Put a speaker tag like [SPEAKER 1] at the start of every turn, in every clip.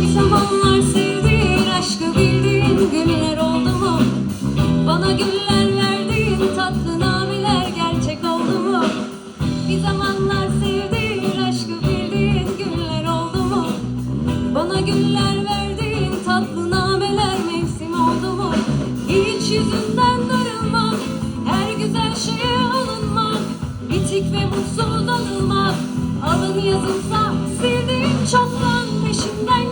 [SPEAKER 1] Bir zamanlar sevdiğin aşkı bildiğin günler oldu mu? Bana güller verdiğin tatlı namiler gerçek oldu mu? Bir zamanlar sevdiğin aşkı bildiğin günler oldu mu? Bana güller verdiğin tatlı nameler mevsim oldu mu? Hiç yüzünden darılma, her güzel şeye alınma, bitik ve mutsuz alınma, alın yazılsa çoktan peşinden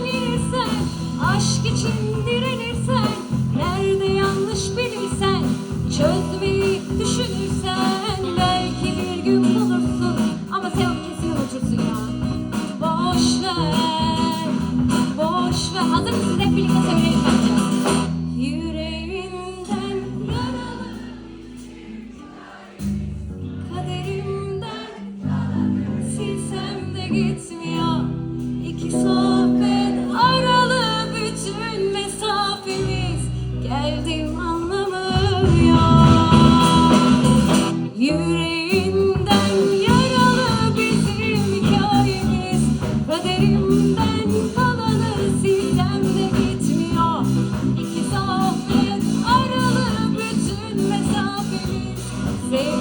[SPEAKER 1] Geldim anlamıyor Yüreğinden yaralı bizim hikayemiz. Kaderimden kalanı silsem de gitmiyor. İki sohbet aralı bütün mesafemiz. Sevdim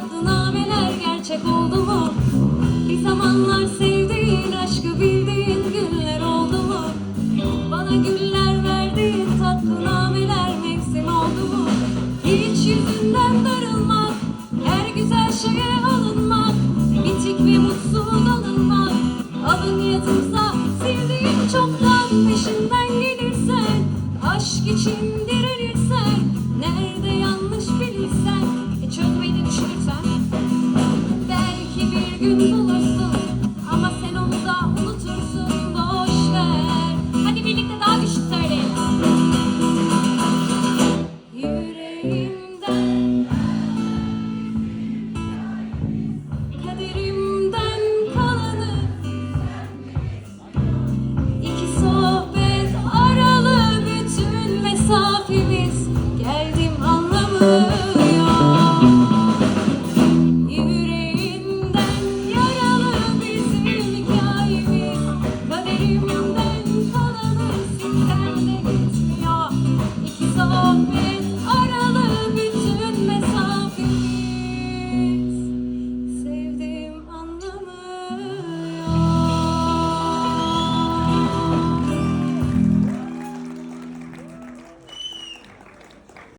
[SPEAKER 1] Tatlınameler gerçek oldu mu? Bir sevdiğin aşkı bildiğin günler oldu mu? Bana güller verdiğin tatlınameler mevsim oldu mu? Hiç yüzünden darılmak, her güzel şeye alınmak Bitik ve mutsuz alınmak, alın yatımsa Sevdiğin çoktan peşinden gelirsen Aşk için dirilirsen, nerede yanlış bilirsen